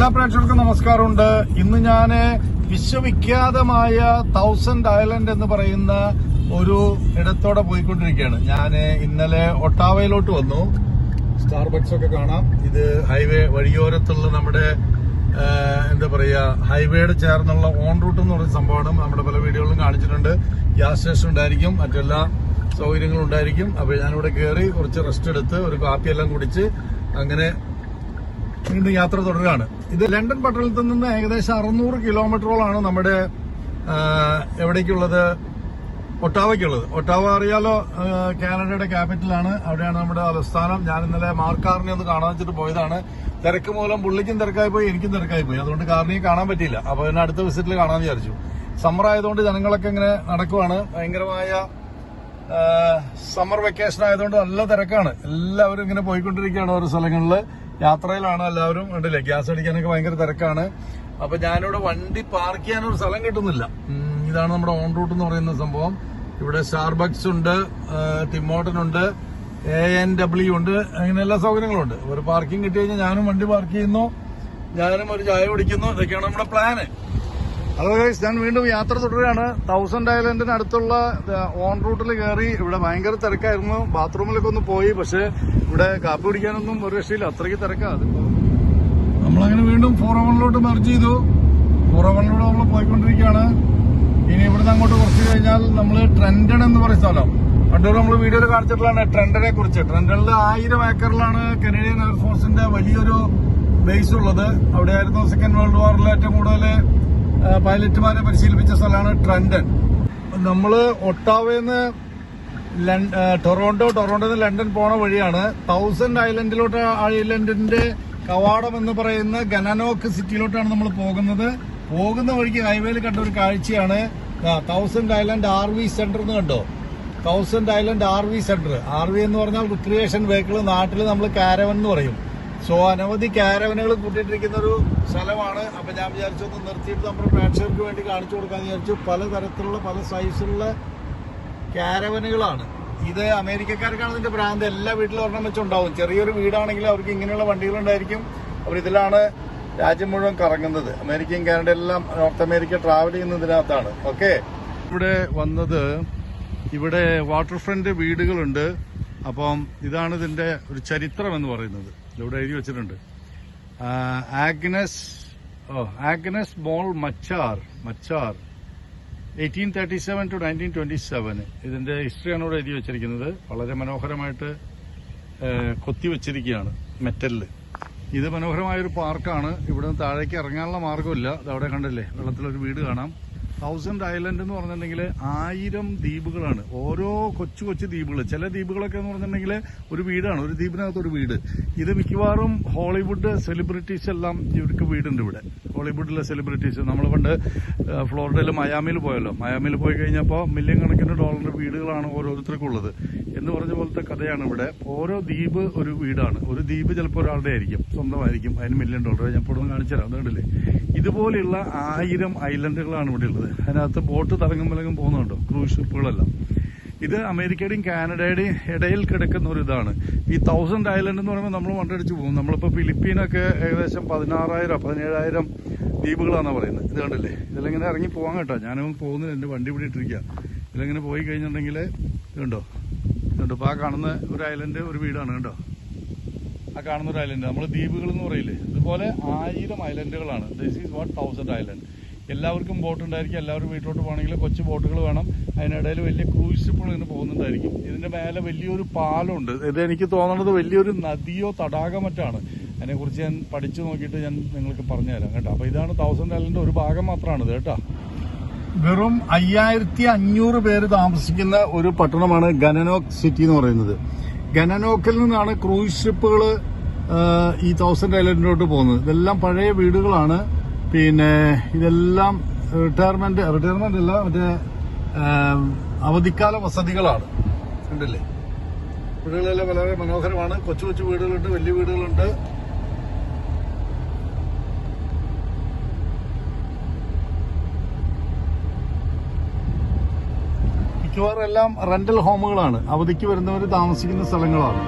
എല്ലാ പ്രേക്ഷകർക്കും നമസ്കാരമുണ്ട്. ഇന്ന് ഞാൻ വിശ്വവിഖ്യാതമായ തൗസൻഡ് ഐലൻഡ് എന്ന് പറയുന്ന ഒരു ഇടത്തോടെ പോയിക്കൊണ്ടിരിക്കുകയാണ്. ഞാൻ ഇന്നലെ ഒട്ടാവയിലോട്ട് വന്നു. സ്റ്റാർബക്സ് ഒക്കെ കാണാം. ഇത് ഹൈവേ വഴിയോരത്തുള്ള നമ്മുടെ എന്താ പറയുക ഹൈവേയുടെ ചേർന്നുള്ള ഓൺ റൂട്ട് എന്ന് പറയുന്ന സംഭവമാണ്. നമ്മുടെ പല വീഡിയോകളിലും കാണിച്ചിട്ടുണ്ട്. ഗ്യാസ് സ്റ്റേഷൻ ഉണ്ടായിരിക്കും മറ്റെല്ലാ സൗകര്യങ്ങളും ഉണ്ടായിരിക്കും. അപ്പോൾ ഞാനിവിടെ കയറി കുറച്ച് റെസ്റ്റ് എടുത്ത് ഒരു കാപ്പിയെല്ലാം കുടിച്ച് അങ്ങനെ വീണ്ടും യാത്ര തുടരുകയാണ്. ഇത് ലണ്ടൻ പട്ടണത്തിൽ നിന്ന് ഏകദേശം അറുന്നൂറ് കിലോമീറ്ററോളാണ് നമ്മുടെ എവിടേക്കുള്ളത്? ഒട്ടാവയ്ക്കുള്ളത്. ഒട്ടാവ അറിയാലോ കാനഡയുടെ ക്യാപിറ്റലാണ്. അവിടെയാണ് നമ്മുടെ തലസ്ഥാനം ഞാൻ ഇന്നലെ മാർക്ക് കാറിനെ ഒന്ന് കാണാൻ വെച്ചിട്ട് പോയതാണ്. തിരക്ക് മൂലം പുള്ളിക്കും തിരക്കായി പോയി എനിക്കും തിരക്കായി പോയി. അതുകൊണ്ട് കാറിനെ കാണാൻ പറ്റിയില്ല. അപ്പൊ പിന്നെ അടുത്ത വിസിറ്റിൽ കാണാൻ വിചാരിച്ചു. സമ്മർ ആയതുകൊണ്ട് ജനങ്ങളൊക്കെ ഇങ്ങനെ നടക്കുവാണ്. ഭയങ്കരമായ സമ്മർ വെക്കേഷൻ ആയതുകൊണ്ട് നല്ല തിരക്കാണ്. എല്ലാവരും ഇങ്ങനെ പോയിക്കൊണ്ടിരിക്കുകയാണ് ഓരോ സ്ഥലങ്ങളിൽ യാത്രയിലാണ് എല്ലാവരും കണ്ടില്ലേ? ഗ്യാസ് അടിക്കാനൊക്കെ ഭയങ്കര തിരക്കാണ്. അപ്പൊ ഞാനിവിടെ വണ്ടി പാർക്ക് ചെയ്യാനൊരു സ്ഥലം കിട്ടുന്നില്ല. ഇതാണ് നമ്മുടെ ഓൺ റൂട്ട് എന്ന് പറയുന്ന സംഭവം. ഇവിടെ സ്റ്റാർബക്സ് ഉണ്ട് ടിമോട്ടൻ ഉണ്ട് എ എൻ ഡബ്ല്യു ഉണ്ട് അങ്ങനെ എല്ലാ സൗകര്യങ്ങളും ഉണ്ട്. ഒരു പാർക്കിംഗ് കിട്ടി കഴിഞ്ഞാൽ ഞാനും വണ്ടി പാർക്ക് ചെയ്യുന്നു. ഞാനും ഒരു ചായ കുടിക്കുന്നു. ഇതൊക്കെയാണ് നമ്മുടെ പ്ലാന് ഹലോ ഗൈസ് ഞാൻ വീണ്ടും യാത്ര തുടരുകയാണ്. തൗസൻഡ് ഐലൻഡിന് അടുത്തുള്ള ഓൺ റൂട്ടിൽ കയറി. ഇവിടെ ഭയങ്കര തിരക്കായിരുന്നു. ബാത്റൂമിലൊക്കെ ഒന്ന് പോയി. പക്ഷെ ഇവിടെ കാപ്പി കുടിക്കാനൊന്നും ഒരു രക്ഷയില്ല. അത്രയ്ക്ക് തിരക്കാണ് നമ്മളങ്ങനെ വീണ്ടും ഫോർ വണ്ണിലോട്ട് മെർജ് ചെയ്തു. ഫോർ വണ്ണിലൂടെ നമ്മൾ പോയിക്കൊണ്ടിരിക്കുകയാണ്. ഇനി ഇവിടുന്ന് അങ്ങോട്ട് കുറച്ച് കഴിഞ്ഞാൽ നമ്മൾ ട്രെൻഡൺ എന്ന് പറയുന്ന സ്ഥലം. പണ്ടൂർ നമ്മൾ വീഡിയോയിൽ കാണിച്ചിട്ടുള്ളതാണ് ട്രെൻഡനെ കുറിച്ച്. ട്രെൻഡണിൽ ആയിരം ഏക്കറിലാണ് കനേഡിയൻ എയർഫോഴ്സിന്റെ വലിയൊരു ബേസ് ഉള്ളത്. അവിടെയായിരുന്നു സെക്കൻഡ് വേൾഡ് വാറിൽ ഏറ്റവും കൂടുതൽ പൈലറ്റുമാരെ പരിശീലിപ്പിച്ച സ്ഥലമാണ് ട്രെൻഡൻ നമ്മൾ ഒട്ടാവയിൽ ടൊറോണ്ടോ ടൊറോണ്ടോ ലണ്ടൻ പോണ വഴിയാണ്. തൗസൻഡ് ഐലൻഡിലോട്ട് ഐലൻഡിന്റെ കവാടം എന്ന് പറയുന്ന ഗനനോക്ക് സിറ്റിയിലോട്ടാണ് നമ്മൾ പോകുന്നത്. പോകുന്ന വഴിക്ക് ഹൈവേയിൽ കണ്ട ഒരു കാഴ്ചയാണ്. Thousand Island R V centre എന്ന് കണ്ടോ? Thousand Island R V centre R V എന്ന് പറഞ്ഞാൽ റിക്രിയേഷൻ വെഹിക്കിൾ നാട്ടിൽ നമ്മൾ കാരവൻ എന്ന് പറയും. സോ അനവധി കാരവനുകൾ കൂട്ടിയിട്ടിരിക്കുന്ന ഒരു സ്ഥലമാണ്. അപ്പൊ ഞാൻ വിചാരിച്ചു ഒന്ന് നിർത്തിയിട്ട് നമ്മുടെ പ്രേക്ഷകർക്ക് വേണ്ടി കാണിച്ചു കൊടുക്കാന്ന് വിചാരിച്ചു. പലതരത്തിലുള്ള പല സൈസിലുള്ള കാരവനുകളാണ് ഇത് അമേരിക്കക്കാർക്കാണ് ഇതിന്റെ ഭ്രാന്ത്. എല്ലാ വീട്ടിലും ഒരെണ്ണം വെച്ചുണ്ടാവും. ചെറിയൊരു വീടാണെങ്കിൽ അവർക്ക് ഇങ്ങനെയുള്ള വണ്ടികളുണ്ടായിരിക്കും. അവർ ഇതിലാണ് രാജ്യം മുഴുവൻ കറങ്ങുന്നത്. അമേരിക്കയും കാനഡ എല്ലാം നോർത്ത് അമേരിക്ക ട്രാവൽ ചെയ്യുന്നതിനകത്താണ്. ഓക്കെ ഇവിടെ വന്നത് ഇവിടെ വാട്ടർ ഫ്രണ്ട് വീടുകളുണ്ട്. അപ്പം ഇതാണ് ഇതിന്റെ ഒരു ചരിത്രം എന്ന് പറയുന്നത്. ഇവിടെ എഴുതി വെച്ചിട്ടുണ്ട്. Agnes oh Agnes ball Machar Machar eighteen thirty seven to nineteen twenty seven ഇതിന്റെ ഹിസ്റ്ററിയാണ് ഇവിടെ എഴുതി വെച്ചിരിക്കുന്നത്. വളരെ മനോഹരമായിട്ട് കൊത്തി കൊത്തിവെച്ചിരിക്കുകയാണ് മെറ്റലിൽ ഇത് മനോഹരമായൊരു പാർക്കാണ്. ഇവിടെ നിന്ന് താഴേക്ക് ഇറങ്ങാനുള്ള മാർഗമില്ല. അതവിടെ കണ്ടില്ലേ? വെള്ളത്തിലൊരു വീട് കാണാം. തൗസൻഡ് ഐലൻഡ് എന്ന് പറഞ്ഞിട്ടുണ്ടെങ്കിൽ ആയിരം ദ്വീപുകളാണ്. ഓരോ കൊച്ചു കൊച്ചു ദ്വീപുകൾ ചില ദ്വീപുകളൊക്കെ എന്ന് പറഞ്ഞിട്ടുണ്ടെങ്കിൽ ഒരു വീടാണ്. ഒരു ദ്വീപിനകത്ത് ഒരു വീട്. ഇത് മിക്കവാറും ഹോളിവുഡ് സെലിബ്രിറ്റീസ് എല്ലാം ഇവർക്ക് വീടുണ്ട് ഇവിടെ. ഹോളിവുഡിലെ സെലിബ്രിറ്റീസ് നമ്മൾ പണ്ട് ഫ്ലോറിഡയിൽ മയാമിൽ പോയല്ലോ. മയാമിൽ പോയി കഴിഞ്ഞപ്പോൾ മില്യൺ കണക്കിന് ഡോളറിന്റെ വീടുകളാണ് ഓരോരുത്തർക്കും ഉള്ളത്. എന്ന് പറഞ്ഞ പോലത്തെ കഥയാണ് ഇവിടെ. ഓരോ ദ്വീപ് ഒരു വീടാണ്. ഒരു ദ്വീപ് ചിലപ്പോൾ ഒരാളുടെ ആയിരിക്കും. സ്വന്തമായിരിക്കും. അതിന് മില്യൺ ഡോളർ ഞാൻ ഇപ്പോൾ ഒന്ന് കാണിച്ചു തരാം അതുകൊണ്ടില്ലേ ഇതുപോലെയുള്ള ആയിരം ഐലൻഡുകളാണ് ഇവിടെ ഉള്ളത് അതിനകത്ത് ബോട്ട് തലങ്ങും വിലങ്ങും പോകുന്നുണ്ടോ? ക്രൂസ് ഷിപ്പുകളെല്ലാം. ഇത് അമേരിക്കയുടെയും കാനഡയുടെയും ഇടയിൽ കിടക്കുന്ന ഒരു ഇതാണ്. ഈ തൗസൻഡ് ഐലൻഡ് എന്ന് പറയുമ്പോൾ നമ്മൾ വണ്ടടിച്ച് പോകും. നമ്മളിപ്പോൾ ഫിലിപ്പീനൊക്കെ ഏകദേശം പതിനാറായിരം പതിനേഴായിരം ദ്വീപുകളാണെന്ന് പറയുന്നത്. ഇത് കണ്ടില്ലേ? ഇതിലിങ്ങനെ ഇറങ്ങി പോകാൻ കേട്ടോ. ഞാനും പോകുന്നില്ല. എന്റെ വണ്ടി ഇവിടെ ഇട്ടിരിക്കുക. ഇതിലിങ്ങനെ പോയി കഴിഞ്ഞിട്ടുണ്ടെങ്കിൽ ഇതുണ്ടോ? ഇതുണ്ടോ? ഇപ്പോൾ ആ കാണുന്ന ഒരു ഐലൻഡ് ഒരു വീടാണ്. കേട്ടോ ആ കാണുന്ന ഒരു ഐലൻഡ് നമ്മൾ ദ്വീപുകൾ എന്ന് പറയില്ലേ? ഇതുപോലെ ആയിരം ഐലൻഡുകളാണ് this is what Thousand Island എല്ലാവർക്കും ബോട്ട് ഉണ്ടായിരിക്കും. എല്ലാവരും വീട്ടിലോട്ട് പോകണമെങ്കിൽ കൊച്ചു ബോട്ടുകൾ വേണം. അതിനിടയിൽ വലിയ ക്രൂസ് ഷിപ്പുകൾ ഇങ്ങനെ പോകുന്നുണ്ടായിരിക്കും. ഇതിന്റെ മേലെ വലിയൊരു പാലമുണ്ട്. ഇത് എനിക്ക് തോന്നുന്നത് വലിയൊരു നദിയോ തടാകം മറ്റാണ് അതിനെക്കുറിച്ച് ഞാൻ പഠിച്ചു നോക്കിയിട്ട് ഞാൻ നിങ്ങൾക്ക് പറഞ്ഞുതരാം കേട്ടോ. അപ്പോൾ ഇതാണ് തൗസൻഡ് ഐലൻഡ് ഒരു ഭാഗം മാത്രമാണിത് കേട്ടോ. വെറും അയ്യായിരത്തി അഞ്ഞൂറ് പേര് താമസിക്കുന്ന ഒരു പട്ടണമാണ് ഗനനോക് സിറ്റി എന്ന് പറയുന്നത്. ഗനനോക്കിൽ നിന്നാണ് ക്രൂയിസ് ഷിപ്പുകൾ ഈ തൗസൻഡ് ഐലൻഡിലോട്ട് പോകുന്നത്. ഇതെല്ലാം പഴയ വീടുകളാണ്. പിന്നെ ഇതെല്ലാം റിട്ടയർമെന്റ് റിട്ടയർമെന്റ് അല്ല മറ്റേ അവധിക്കാല വസതികളാണ്. കണ്ടില്ലേ? വീടുകളെല്ലാം വളരെ മനോഹരമാണ്. കൊച്ചു കൊച്ചു വീടുകളുണ്ട് വലിയ വീടുകളുണ്ട്. മിക്കവാറും എല്ലാം റെന്റൽ ഹോമുകളാണ് അവധിക്ക് വരുന്നവർ താമസിക്കുന്ന സ്ഥലങ്ങളാണ്.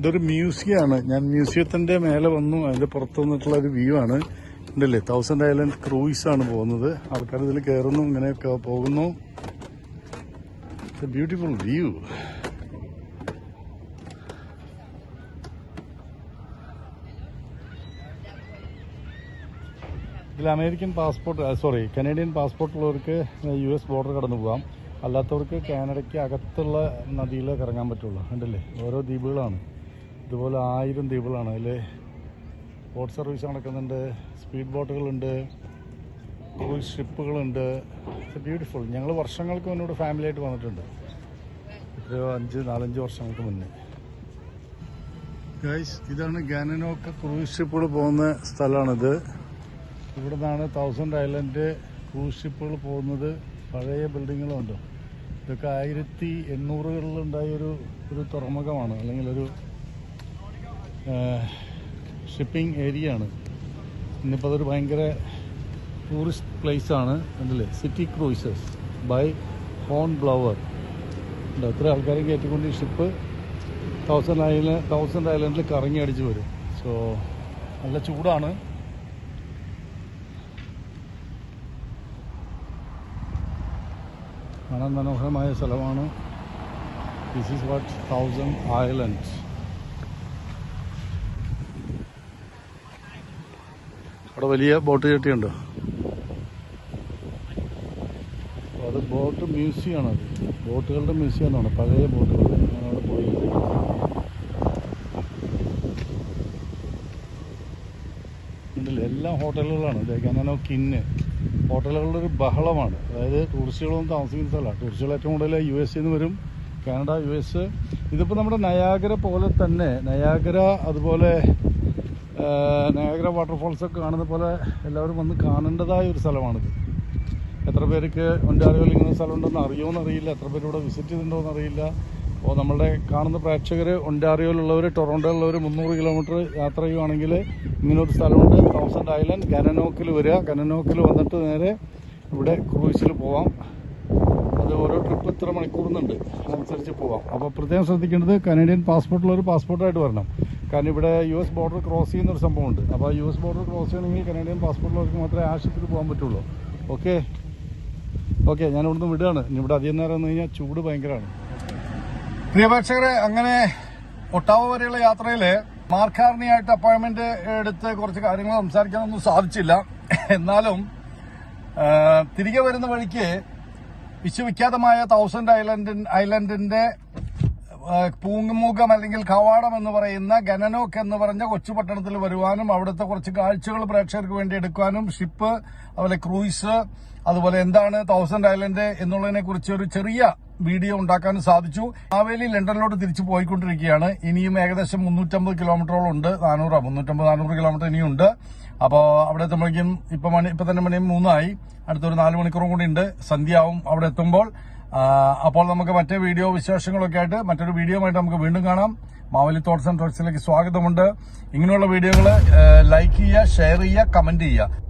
ഇതൊരു മ്യൂസിയം ആണ് ഞാൻ മ്യൂസിയത്തിന്റെ മേലെ വന്നു. അതിന്റെ പുറത്ത് വന്നിട്ടുള്ള ഒരു വ്യൂ ആണ്. ഉണ്ടല്ലേ തൗസൻഡ് ഐലൻഡ് ക്രൂയിസ് ആണ് പോകുന്നത്. ആൾക്കാർ ഇതിൽ കയറുന്നു ഇങ്ങനെയൊക്കെ പോകുന്നു. ബ്യൂട്ടിഫുൾ വ്യൂ ഇതിൽ American passport sorry Canadian passport ഉള്ളവർക്ക് യു എസ് ബോർഡർ കടന്നു പോകാം അല്ലാത്തവർക്ക് കാനഡയ്ക്ക് അകത്തുള്ള നദിയിലേക്ക് ഇറങ്ങാൻ പറ്റുള്ളൂ. ഉണ്ടല്ലേ ഓരോ ദ്വീപുകളാണ്. ഇതുപോലെ ആയിരം ദ്വീപുകളാണ്. അതിൽ ബോട്ട് സർവീസ് നടക്കുന്നുണ്ട് സ്പീഡ് ബോട്ടുകളുണ്ട് ക്രൂസ് ഷിപ്പുകളുണ്ട് ബ്യൂട്ടിഫുൾ ഞങ്ങൾ വർഷങ്ങൾക്ക് മുന്നോട്ട് ഫാമിലിയായിട്ട് വന്നിട്ടുണ്ട്. എത്രയോ അഞ്ച് നാലഞ്ച് വർഷങ്ങൾക്ക് മുന്നേ. ഗൈസ് ഇതാണ് ഗാനനോക്ക ക്രൂസ് ഷിപ്പുകൾ പോകുന്ന സ്ഥലമാണിത്. ഇവിടെ നിന്നാണ് തൗസൻഡ് ഐലൻഡ് ക്രൂസ് ഷിപ്പുകൾ പോകുന്നത്. പഴയ ബിൽഡിങ്ങുകളുണ്ട് ഇതൊക്കെ ആയിരത്തി എണ്ണൂറുകളിലുണ്ടായ ഒരു ഒരു തുറമുഖമാണ്. അല്ലെങ്കിൽ ഒരു ഷിപ്പിംഗ് ഏരിയ ആണ്. ഇന്നിപ്പോൾ അതൊരു ഭയങ്കര ടൂറിസ്റ്റ് പ്ലേസ് ആണ് ഉണ്ടല്ലേ city cruises by Hornblower എത്ര ആൾക്കാരെ കയറ്റിക്കൊണ്ട് ഈ ഷിപ്പ് തൗസൻഡ് ഐലൻഡ് തൗസൻഡ് ഐലൻഡിൽ കറങ്ങി അടിച്ച് വരും. സോ നല്ല ചൂടാണ്. കാണാൻ മനോഹരമായ സ്ഥലമാണ്. This is what Thousand Island അവിടെ വലിയ ബോട്ട് ചട്ടിയുണ്ടോ. അത് ബോട്ട് മ്യൂസിയം ആണ് അത് ബോട്ടുകളുടെ മ്യൂസിയം എന്നാണ് പഴയ ബോട്ടുകൾ. ഞാൻ അവിടെ പോയി. ഉണ്ടല്ലേ? എല്ലാം ഹോട്ടലുകളാണ്. കാനോ കിന്ന്. ഹോട്ടലുകളുടെ ഒരു ബഹളമാണ്. അതായത് ടൂറിസ്റ്റുകളൊന്നും താമസിക്കുന്ന സ്ഥലമാണ്. ടൂറിസ്റ്റുകൾ ഏറ്റവും കൂടുതൽ യു എസ് നിന്ന് വരും. കാനഡ യു എസ് ഇതിപ്പോൾ നമ്മുടെ നയാഗര പോലെ തന്നെ നയാഗര അതുപോലെ ആ, വാട്ടർഫോൾസൊക്കെ കാണുന്ന പോലെ എല്ലാവരും വന്ന് കാണേണ്ടതായ ഒരു സ്ഥലമാണിത്. എത്ര പേർക്ക് ഒന്റാറിയോയിൽ ഇങ്ങനെ സ്ഥലം അറിയുമോ അറിയുമോന്ന് അറിയില്ല. എത്ര പേര് ഇവിടെ വിസിറ്റ് ചെയ്തിട്ടുണ്ടോന്ന് അറിയില്ല. അപ്പോൾ നമ്മളുടെ കാണുന്ന പ്രേക്ഷകർ ഒന്റാറിയോയിലുള്ളവർ ടൊറോണ്ടോയിലുള്ളവർ മുന്നൂറ് കിലോമീറ്റർ യാത്ര ചെയ്യുവാണെങ്കിൽ ഇങ്ങനൊരു സ്ഥലമുണ്ട്. തൗസൻഡ് ഐലൻഡ് ഗനനോക്കിൽ വരിക. ഗനനോക്കിൽ വന്നിട്ട് നേരെ ഇവിടെ ക്രൂയിസിൽ പോവാം. അത് ഓരോ ട്രിപ്പ് ഇത്ര മണിക്കൂറിനുണ്ട്. അതനുസരിച്ച് പോവാം. അപ്പോൾ പ്രത്യേകം ശ്രദ്ധിക്കേണ്ടത് കനേഡിയൻ പാസ്പോർട്ടുള്ളവർ പാസ്പോർട്ടായിട്ട് വരണം. കാരണം ഇവിടെ യു എസ് ബോർഡർ ക്രോസ് ചെയ്യുന്ന ഒരു സംഭവമുണ്ട്. അപ്പോൾ യു എസ് ബോർഡർ ക്രോസ് ചെയ്യണമെങ്കിൽ കനേഡിയൻ പാസ്പോർട്ടിലേക്ക് മാത്രമേ ആശുപത്രി പോകാൻ പറ്റുള്ളൂ. ഓക്കെ ഓക്കെ ഞാൻ ഇവിടുന്ന് വിടുകയാണ്. ഇവിടെ അധികം നേരം നിന്ന് കഴിഞ്ഞാൽ ചൂട് ഭയങ്കരമാണ്. പ്രിയപേക്ഷകരെ അങ്ങനെ ഒട്ടാവ വരെയുള്ള യാത്രയിൽ മാർക്കാർണിയായിട്ട് അപ്പോയിന്റ്മെന്റ് എടുത്ത് കുറച്ച് കാര്യങ്ങൾ സംസാരിക്കാനൊന്നും സാധിച്ചില്ല. എന്നാലും തിരികെ വരുന്ന വഴിക്ക് വിശ്വവിഖ്യാതമായ തൗസൻഡ് ഐലൻഡ് ഐലൻഡിന്റെ പൂങ്കുമുഖം അല്ലെങ്കിൽ കവാടം എന്ന് പറയുന്ന ഗനനോക്ക് എന്ന് പറഞ്ഞ കൊച്ചു പട്ടണത്തിൽ വരുവാനും അവിടുത്തെ കുറച്ച് കാഴ്ചകൾ പ്രേക്ഷകർക്ക് വേണ്ടി എടുക്കാനും ഷിപ്പ് അതുപോലെ ക്രൂയിസ് അതുപോലെ എന്താണ് തൗസൻഡ് ഐലൻഡ് എന്നുള്ളതിനെ കുറിച്ച് ഒരു ചെറിയ വീഡിയോ ഉണ്ടാക്കാനും സാധിച്ചു. ആവേലി ലണ്ടനിലോട്ട് തിരിച്ചു പോയിക്കൊണ്ടിരിക്കുകയാണ്. ഇനിയും ഏകദേശം മുന്നൂറ്റമ്പത് കിലോമീറ്ററോളം ഉണ്ട്. നാനൂറ് മുന്നൂറ്റമ്പത് നാനൂറ് കിലോമീറ്റർ ഇനിയുണ്ട്. അപ്പോൾ അവിടെ എത്തുമ്പോഴേക്കും ഇപ്പം മണി ഇപ്പം തന്നെ മണി മൂന്നായി. അടുത്തൊരു നാല് മണിക്കൂറും കൂടി ഉണ്ട്. സന്ധ്യയാവും അവിടെ എത്തുമ്പോൾ. അപ്പോൾ നമുക്ക് മറ്റേ വീഡിയോ വിശേഷങ്ങളൊക്കെ ആയിട്ട് മറ്റൊരു വീഡിയോ ആയിട്ട് നമുക്ക് വീണ്ടും കാണാം. മാവലി തോട്ട്സ് ആൻഡ് തോട്ട്സിലേക്ക് സ്വാഗതമുണ്ട്. ഇങ്ങനെയുള്ള വീഡിയോകൾ ലൈക്ക് ചെയ്യുക ഷെയർ ചെയ്യുക കമന്റ് ചെയ്യുക.